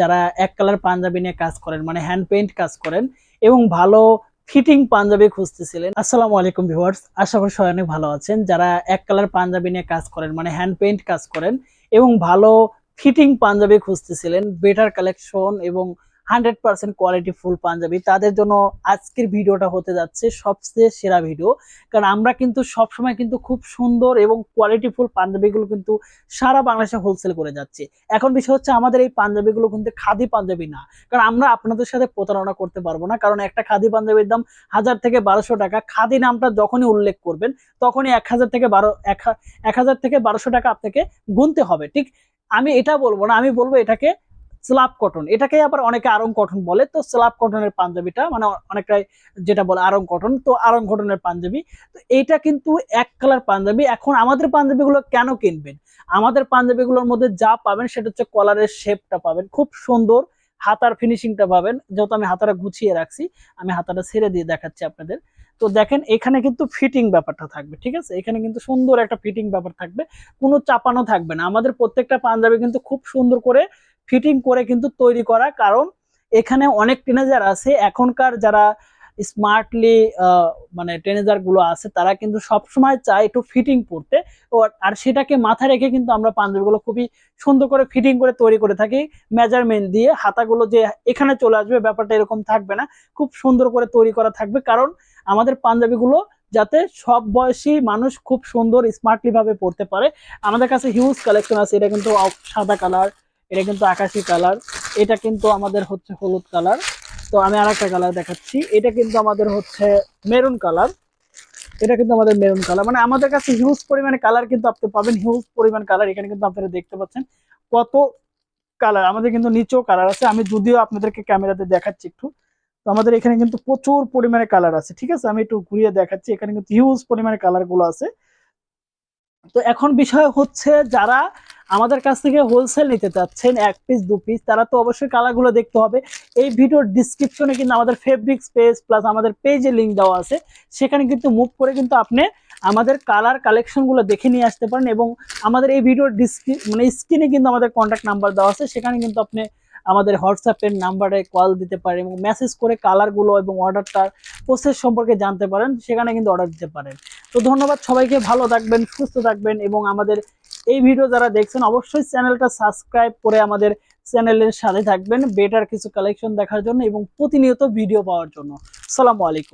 যারা এক কালার পাঞ্জাবি নিয়ে কাজ করেন মানে হ্যান্ড পেইন্ট কাজ করেন এবং ভালো ফিটিং পাঞ্জাবি খুঁজতেছিলেন। আসসালামু আলাইকুম ভিউয়ার্স আশা করি সবাই অনেক ভালো আছেন। যারা এক কালার পাঞ্জাবি নিয়ে কাজ করেন মানে হ্যান্ড পেইন্ট কাজ করেন এবং ভালো ফিটিং পাঞ্জাবি খুঁজতেছিলেন বেটার কালেকশন এবং hundred percent quality full panjabi. তাদের জন্য আজকের ভিডিওটা হতে যাচ্ছে সবচেয়ে সেরা ভিডিও। কারণ আমরা কিন্তু সবসময় কিন্তু খুব সুন্দর এবং কোয়ালিটি ফুল পাঞ্জাবিগুলো কিন্তু সারা বাংলাদেশে হোলসেল করে যাচ্ছে। এখন বিষয় হচ্ছে আমাদের এই পাঞ্জাবিগুলো কিন্তু খাদি পাঞ্জাবি না। কারণ আমরা আপনাদের সাথে প্রতারণা করতে পারব না। কারণ একটা খাদি পাঞ্জাবির দাম হাজার থেকে বারোশো টাকা। খাদি নামটা যখনই উল্লেখ করবেন, তখনই এক হাজার থেকে বারো এক হাজার থেকে বারোশো টাকা আপনাকে গুনতে হবে। ঠিক আমি এটা বলব না, আমি বলব এটাকে স্লাব কটন এটাকে আবার অনেকে আরং কটন বলে। তো স্লাব কটনের পাঞ্জাবিটা মানে অনেকটাই যেটা বলে আরং কটন, তো আরং কটনের পাঞ্জাবি। তো এইটা কিন্তু এক কালার পাঞ্জাবি। এখন আমাদের পাঞ্জাবিগুলো কেন কিনবেন? আমাদের পাঞ্জাবিগুলোর মধ্যে যা পাবেন সেটা হচ্ছে কলারের শেপটা পাবেন। খুব সুন্দর হাতার ফিনিশিংটা পাবেন। যেহেতু আমি হাতাটা গুছিয়ে রাখছি, আমি হাতাটা ছেড়ে দিয়ে দেখাচ্ছি আপনাদের। তো দেখেন, এখানে কিন্তু ফিটিং ব্যাপারটা থাকবে, ঠিক আছে? এখানে কিন্তু সুন্দর একটা ফিটিং ব্যাপার থাকবে। কোনো চাপানো থাকবে না। আমাদের প্রত্যেকটা পাঞ্জাবি কিন্তু খুব সুন্দর করে ফিটিং করে কিন্তু তৈরি করা। কারণ এখানে অনেক টিনেজার আছে, এখনকার যারা স্মার্টলি মানে গুলো আছে, তারা কিন্তু সবসময় চায় একটু ফিটিং পড়তে আর সেটাকে মাথায় রেখে কিন্তু আমরা পাঞ্জাবিগুলো খুবই সুন্দর করে ফিটিং করে তৈরি করে থাকি। মেজারমেন্ট দিয়ে হাতাগুলো যে এখানে চলে আসবে, ব্যাপারটা এরকম থাকবে না। খুব সুন্দর করে তৈরি করা থাকবে। কারণ আমাদের পাঞ্জাবিগুলো যাতে সব বয়সী মানুষ খুব সুন্দর স্মার্টলি ভাবে পড়তে পারে। আমাদের কাছে হিউজ কালেকশন আছে, এটা কিন্তু সাদা কালার এটা কিন্তু আকাশি কালার, এটা কিন্তু আমাদের হচ্ছে হলুদ কালার। তো আমি আর একটা কালার দেখাচ্ছি, এটা কিন্তু আমাদের হচ্ছে মেরুন কালার। এটা কিন্তু আমাদের মেরুন কালার মানে আমাদের কাছে হিউজ পরিমাণে কালার কিন্তু আপনি পাবেন হিউজ পরিমাণ কালার, এখানে কিন্তু আপনারা দেখতে পাচ্ছেন কত কালার। আমাদের কিন্তু নিচেও কালার আছে, আমি যদিও আপনাদেরকে ক্যামেরাতে দেখাচ্ছি একটু। তো আমাদের এখানে কিন্তু প্রচুর পরিমাণে কালার আছে, ঠিক আছে? আমি একটু ঘুরিয়ে দেখাচ্ছি, এখানে কিন্তু হিউজ পরিমাণে কালারগুলো আছে। তো এখন বিষয় হচ্ছে যারা আমাদের কাছ থেকে হোলসেল নিতে চাচ্ছেন, এক পিস দু পিস তারা তো অবশ্যই কালারগুলো দেখতে হবে। এই ভিডিওর ডিসক্রিপশনে কিন্তু আমাদের ফেব্রিক্স পেজ প্লাস আমাদের পেজে লিঙ্ক দেওয়া আছে। সেখানে কিন্তু মুভ করে কিন্তু আপনি আমাদের কালার কালেকশনগুলো দেখে নিয়ে আসতে পারেন এবং আমাদের এই ভিডিওর ডিসক্রি মানে স্ক্রিনে কিন্তু আমাদের কন্ট্যাক্ট নাম্বার দেওয়া আছে। সেখানে কিন্তু আপনি আমাদের হোয়াটসঅ্যাপের নাম্বারে কল দিতে পারেন এবং মেসেজ করে কালারগুলো এবং অর্ডারটার প্রসেস সম্পর্কে জানতে পারেন। সেখানে কিন্তু অর্ডার দিতে পারেন। তো ধন্যবাদ, সবাইকে ভালো থাকবেন, সুস্থ থাকবেন এবং আমাদের এই ভিডিও যারা দেখছেন, অবশ্যই চ্যানেলটা সাবস্ক্রাইব করে আমাদের চ্যানেলের সাথে থাকবেন। বেটার কিছু কালেকশন দেখার জন্য এবং প্রতিনিয়ত ভিডিও পাওয়ার জন্য। সালামু আলাইকুম।